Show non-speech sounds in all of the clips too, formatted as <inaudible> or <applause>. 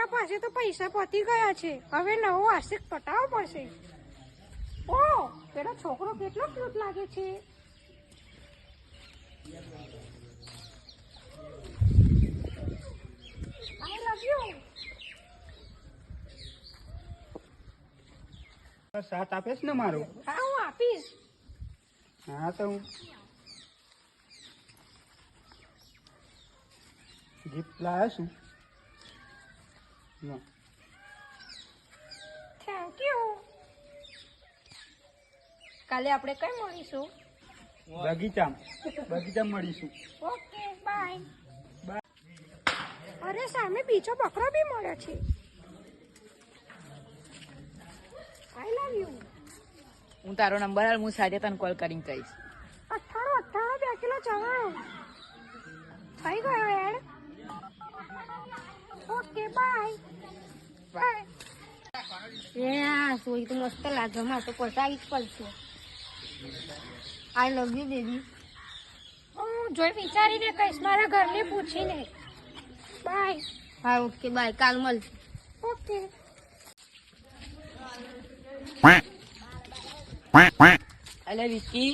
મારા પાસે તો પૈસા પતી ગયા છે. હવે નવો આશિક પટાવો પડશે. ઓ પેલો છોકરો કેટલો ક્યુટ લાગે છે. આઈ લવ યુ સાથ આપે ને મારો? હા હું આપીશ. હા તો હું. ગિફ્ટ લાવ્યો છું લો. થેન્ક યુ કાલે આપણે કઈ મળીશું? બગીચામાં. બગીચામાં મળીશું. Okay bye bye. અરે સામે બીજો બકરો બી મળ્યો છે. આઈ લવ યુ હું તારો નંબર હાલ હું સાંજે તને કોલ કરીને કહીશ. એ આ સોઈ તો મસ્ત લાગે. માં તો પટાવી જ પડશે. આઈ લવ યુ બેબી હું જોઈ વિચારીને કહીશ મારા ઘરને પૂછીને. બાય હા ઓકે બાય કાલ મળશે. ઓકે અલે વિકી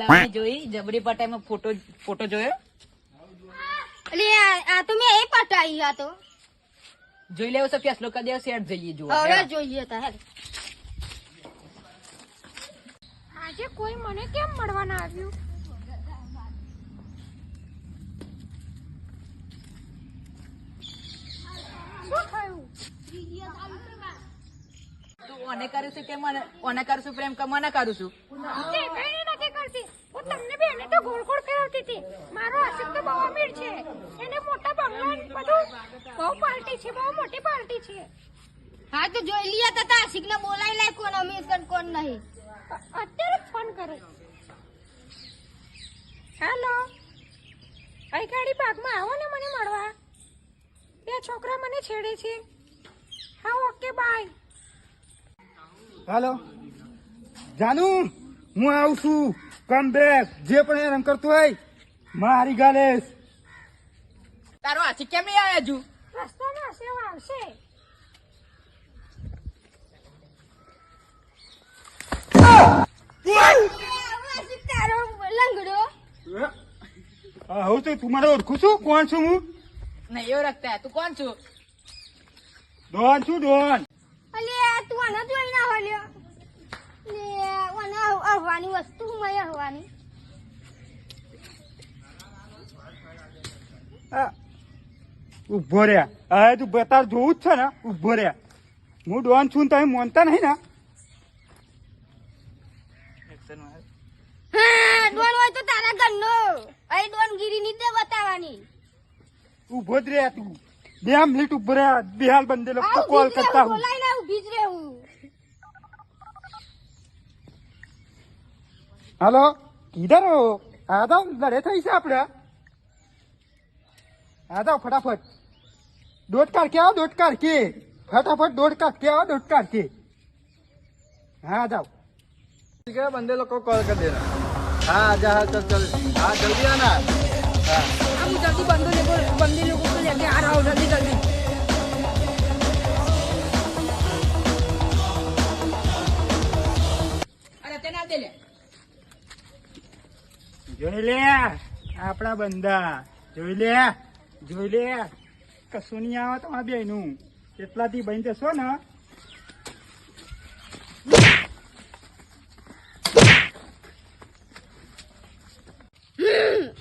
લાવણી જોઈ જબરી પટાઈમાં ફોટો ફોટો જોયો? અલે આ તો મેં એ પટાવી આ તો. જોઈ લેવો તો ફેસલો કરી દેવો શેર જઈએ હવે જોઈએ તા આજે કોઈ મને કેમ મળવાના આવ્યું? ઓને કરું છું કે મને ઓને કરું છું પ્રેમ કે મને કરું છું? નથી કરતી. હું તમને બી એને તો ગોળ ગોળ ફેરવતી હતી મારો આશિક તો બહુ અમીર છે. એને મોટા બંગલા બધું બહુ પાર્ટી છે બહુ મોટી પાર્ટી છે. હા તો જોઈ લીયા તો આશિક ને બોલાવી લાય કોણ અમીર છે કોણ નહીં. અત્યારે ફોન કરો. હેલો અહીં ગાડી બાગમાં આવો ને મને મળવા. બે છોકરા મને છેડે છે. હા ઓકે બાય હાલો જાનુ હું આવું છું. કમ બેક જે પણ એ રંગ કરતું હોય મારી ગણેશ તારો હાથી કેમ નહીં આવ્યા હજુ રસ્તામાં સેવા આવશે. હું તો તું મારે ઓળખું છું. કોણ છું હું? નહીં એવું રખતા તું કોણ છું? ડોન છું ડોન. અલે તું આના જોઈ ના હોલ્યો. લે ઓને હવાની વસ્તુ મય હવાની ઊભો રહ્યા. હવે તું બતાર જોવું જ છે ને ઊભો રહ્યા. હું ડોન છું તમે માનતા નહીં ને. હા ડોન હોય તો તારા ઘરનો. અહીં ડોનની દે બતાવવાની. ઊભો જ રહ્યા તું. બે મિનિટ ઊભો રહ્યા. બિહાલ બંદે લોકો કોલ કરતા હું. બોલાય ને ઊભી જ હાલો? કિધર હો આ તો લડે થઈ છે આપણે. આ તો ફટાફટ. દોઢ કાર કે આવો દોઢ કાર કે ફટાફટ દોઢ કાર કે આવો દોઢ કાર કે હા જાઓ ठीक है बंदे लोग को कॉल कर देना हाँ आजा हाँ चल चल हाँ जल्दी आना हाँ हम जल्दी बंदो लेको बंदी लोगों को लेके आ रहा हूँ जल्दी जल्दी અરે તેને દે લે જોઈ લે આપણા બંદા જોઈ લે જોઈ લે કશું નહીં આવે તમારા બે નું. એટલાથી બની જશો ને.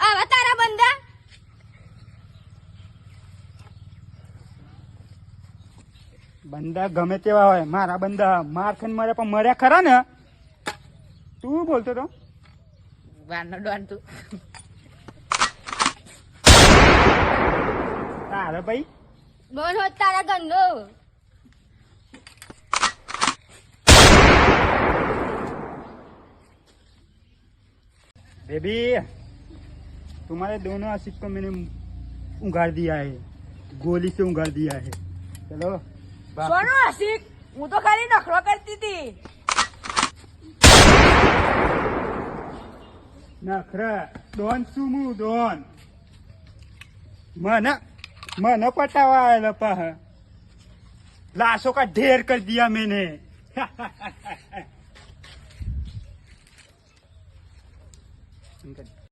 આવા તારા બંદા બંદા ગમે તેવા હોય. મારા બંદા માર ખાઈને મરે પણ મર્યા ખરા ને? તું બોલતો તો. વાનો ડોન તું. તારે ભાઈ ડોન હોય તો તારા ઘરનો बेबी तुम्हारे दोनों आशिक को मैंने उगाड़ दिया है गोली से उगाड़ दिया है चलो बाप સોનો આશિક હું તો ખાલી નખરો કરતી હતી નખરા ડોન શું હું ડોન મને મને પટાવા આવેલો પા લાશો કા ઢેર કરી દિયા મેને <laughs>